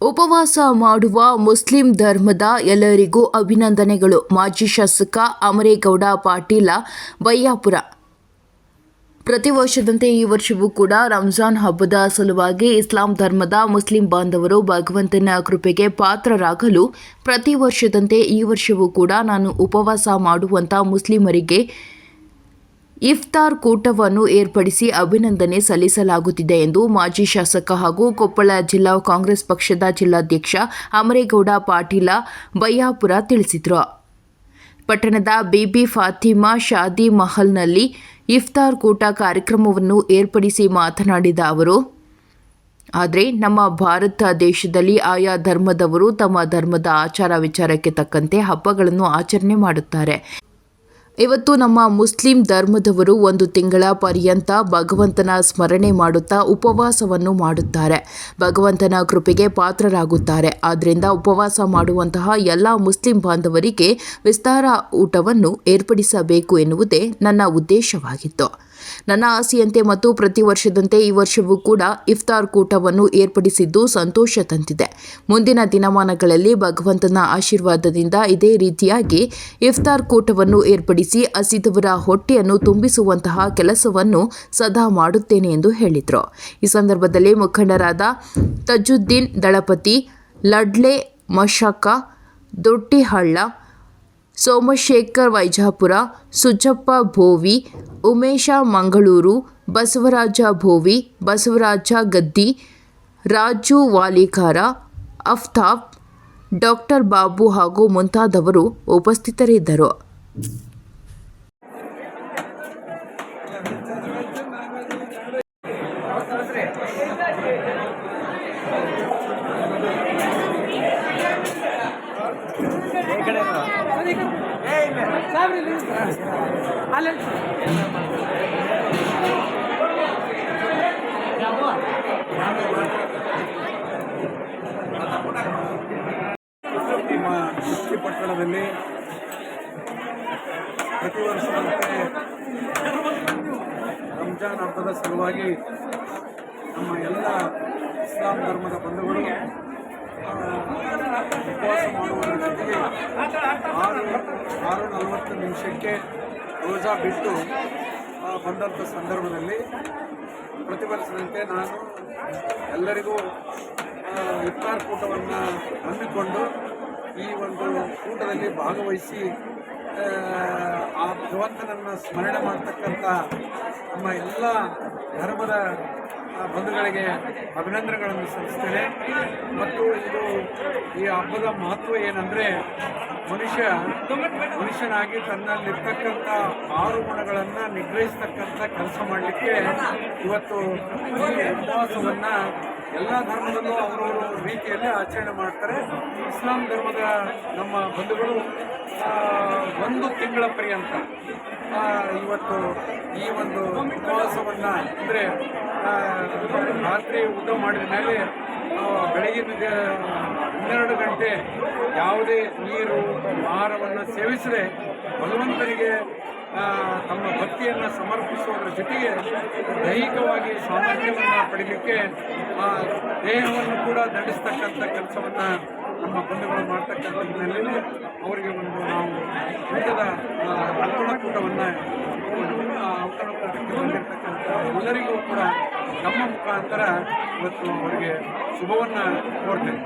ಉಪವಾಸ ಮಾಡುವ ಮುಸ್ಲಿಂ ಧರ್ಮದ ಎಲ್ಲರಿಗೂ ಅಭಿನಂದನೆಗಳು. ಮಾಜಿ ಶಾಸಕ ಅಮರೇಗೌಡ ಪಾಟೀಲ ಬಯ್ಯಾಪುರ ಪ್ರತಿ ವರ್ಷದಂತೆ ಈ ವರ್ಷವೂ ಕೂಡ ರಂಜಾನ್ ಹಬ್ಬದ ಸಲುವಾಗಿ ಇಸ್ಲಾಂ ಧರ್ಮದ ಮುಸ್ಲಿಂ ಬಾಂಧವರು ಭಗವಂತನ ಕೃಪೆಗೆ ಪಾತ್ರರಾಗಲು ಪ್ರತಿ ವರ್ಷದಂತೆ ಈ ವರ್ಷವೂ ಕೂಡ ನಾನು ಉಪವಾಸ ಮಾಡುವಂಥ ಮುಸ್ಲಿಮರಿಗೆ ಇಫ್ತಾರ್ ಕೂಟವನ್ನು ಏರ್ಪಡಿಸಿ ಅಭಿನಂದನೆ ಸಲ್ಲಿಸಲಾಗುತ್ತಿದೆ ಎಂದು ಮಾಜಿ ಶಾಸಕ ಹಾಗೂ ಕೊಪ್ಪಳ ಜಿಲ್ಲಾ ಕಾಂಗ್ರೆಸ್ ಪಕ್ಷದ ಜಿಲ್ಲಾಧ್ಯಕ್ಷ ಅಮರೇಗೌಡ ಪಾಟೀಲ ಬಯ್ಯಾಪುರ ತಿಳಿಸಿದರು. ಪಟ್ಟಣದ ಬಿಬಿ ಫಾತಿಮಾ ಶಾದಿ ಮಹಲ್ನಲ್ಲಿ ಇಫ್ತಾರ್ ಕೂಟ ಕಾರ್ಯಕ್ರಮವನ್ನು ಏರ್ಪಡಿಸಿ ಮಾತನಾಡಿದ ಅವರು, ಆದರೆ ನಮ್ಮ ಭಾರತ ದೇಶದಲ್ಲಿ ಆಯಾ ಧರ್ಮದವರು ತಮ್ಮ ಧರ್ಮದ ಆಚಾರ ವಿಚಾರಕ್ಕೆ ತಕ್ಕಂತೆ ಹಬ್ಬಗಳನ್ನು ಆಚರಣೆ ಮಾಡುತ್ತಾರೆ. ಇವತ್ತು ನಮ್ಮ ಮುಸ್ಲಿಂ ಧರ್ಮದವರು ಒಂದು ತಿಂಗಳ ಪರ್ಯಂತ ಭಗವಂತನ ಸ್ಮರಣೆ ಮಾಡುತ್ತಾ ಉಪವಾಸವನ್ನು ಮಾಡುತ್ತಾರೆ. ಭಗವಂತನ ಕೃಪೆಗೆ ಪಾತ್ರರಾಗುತ್ತಾರೆ. ಆದ್ದರಿಂದ ಉಪವಾಸ ಮಾಡುವಂತಹ ಎಲ್ಲ ಮುಸ್ಲಿಂ ಬಾಂಧವರಿಗೆ ವಿಸ್ತಾರ ಊಟವನ್ನು ಏರ್ಪಡಿಸಬೇಕು ಎನ್ನುವುದೇ ನನ್ನ ಉದ್ದೇಶವಾಗಿತ್ತು. ನನ್ನ ಆಸೆಯಂತೆ ಮತ್ತು ಪ್ರತಿ ವರ್ಷದಂತೆ ಈ ವರ್ಷವೂ ಕೂಡ ಇಫ್ತಾರ್ ಕೂಟವನ್ನು ಏರ್ಪಡಿಸಿದ್ದು ಸಂತೋಷ ತಂದಿದೆ. ಮುಂದಿನ ದಿನಮಾನಗಳಲ್ಲಿ ಭಗವಂತನ ಆಶೀರ್ವಾದದಿಂದ ಇದೇ ರೀತಿಯಾಗಿ ಇಫ್ತಾರ್ ಕೂಟವನ್ನು ಏರ್ಪಡಿಸಿ ಹಸಿದವರ ಹೊಟ್ಟೆಯನ್ನು ತುಂಬಿಸುವಂತಹ ಕೆಲಸವನ್ನು ಸದಾ ಮಾಡುತ್ತೇನೆ ಎಂದು ಹೇಳಿದರು. ಈ ಸಂದರ್ಭದಲ್ಲಿ ಮುಖಂಡರಾದ ತಜುದ್ದೀನ್ ದಳಪತಿ, ಲಡ್ಲೆ ಮಶಕ ದೊಟ್ಟಿಹಳ್ಳ ಸೋಮಶೇಖರ್ ವೈಜಾಪುರ, ಸುಜಪ್ಪ ಭೋವಿ ಉಮೇಶ ಮಂಗಳೂರು ಬಸವರಾಜ ಭೋವಿ ಬಸವರಾಜ ಗದ್ದಿ ರಾಜು ವಾಲಿಕಾರ ಅಫ್ತಾಬ್ ಡಾಕ್ಟರ್ ಬಾಬು ಹಾಗೂ ಮುಂತಾದವರು ಉಪಸ್ಥಿತರಿದ್ದರು. ನಿಮ್ಮ ದೃಷ್ಟಿ ಪಟ್ಟಣದಲ್ಲಿ ಪ್ರತಿ ವರ್ಷದಂತೆ ರಂಜಾನ್ ಹಬ್ಬದ ಸಲುವಾಗಿ ನಮ್ಮ ಎಲ್ಲ ಇಸ್ಲಾಂ ಧರ್ಮದ ಬಂಧುಗಳು ಉಪವಾಸ ಆರು ನಲವತ್ತು ನಿಮಿಷಕ್ಕೆ ರೋಜಾ ಬಿಟ್ಟು ಬಂದಂಥ ಸಂದರ್ಭದಲ್ಲಿ ಪ್ರತಿಭಟಿಸಿದಂತೆ ನಾನು ಎಲ್ಲರಿಗೂ ಇಫ್ತಾರ್ ಕೂಟವನ್ನು ಹಮ್ಮಿಕೊಂಡು ಈ ಒಂದು ಕೂಟದಲ್ಲಿ ಭಾಗವಹಿಸಿ, ಆ ಭಗವಂತನನ್ನು ಸ್ಮರಣೆ ಮಾಡ್ತಕ್ಕಂಥ ನಮ್ಮ ಎಲ್ಲ ಧರ್ಮದ ಬಂಧುಗಳಿಗೆ ಅಭಿನಂದನೆಗಳನ್ನು ಸಲ್ಲಿಸ್ತೇನೆ. ಮತ್ತು ಇದು ಈ ಹಬ್ಬದ ಮಹತ್ವ ಏನಂದರೆ ಮನುಷ್ಯ ಮನುಷ್ಯನಾಗಿ ತನ್ನಲ್ಲಿರ್ತಕ್ಕಂಥ ಆರು ಗುಣಗಳನ್ನು ನಿಗ್ರಹಿಸ್ತಕ್ಕಂಥ ಕೆಲಸ ಮಾಡಲಿಕ್ಕೆ ಇವತ್ತು ಈ ಉಪವಾಸವನ್ನು ಎಲ್ಲ ಧರ್ಮದಲ್ಲೂ ಅವರವರು ರೀತಿಯಲ್ಲಿ ಆಚರಣೆ ಮಾಡ್ತಾರೆ. ಇಸ್ಲಾಂ ಧರ್ಮದ ನಮ್ಮ ಬಂಧುಗಳು ಒಂದು ತಿಂಗಳ ಪರ್ಯಂತ ಇವತ್ತು ಈ ಒಂದು ಉಪವಾಸವನ್ನು ಅಂದರೆ ರಾತ್ರಿ ಊಟ ಮಾಡಿದ ಮೇಲೆ ಬೆಳಗಿನ ಹನ್ನೆರಡು ಗಂಟೆ ಯಾವುದೇ ನೀರು, ಆಹಾರವನ್ನು ಸೇವಿಸದೆ ಭಗವಂತನಿಗೆ ತಮ್ಮ ಭಕ್ತಿಯನ್ನು ಸಮರ್ಪಿಸುವುದರ ಜೊತೆಗೆ ದೈಹಿಕವಾಗಿ ಸಾಮರ್ಥ್ಯವನ್ನು ಪಡೀಲಿಕ್ಕೆ ಆ ದೇಹವನ್ನು ಕೂಡ ನಡೆಸ್ತಕ್ಕಂಥ ಕೆಲಸವನ್ನು ನಮ್ಮ ಬಂಧುಗಳು ಮಾಡ್ತಕ್ಕಂಥ ಹಿನ್ನೆಲೆಯಲ್ಲಿ ಅವರಿಗೆ ಒಂದು ನಾವು ಊಟದ ಔತಣಕೂಟವನ್ನು ಔತಣಕೂಟಕ್ಕೆ ಬಂದಿರತಕ್ಕಂಥ ಎಲ್ಲರಿಗೂ ಕೂಡ ನಮ್ಮ ಮುಖಾಂತರ ಇವತ್ತು ಅವರಿಗೆ ಶುಭವನ್ನು ಕೋರ್ತೇನೆ.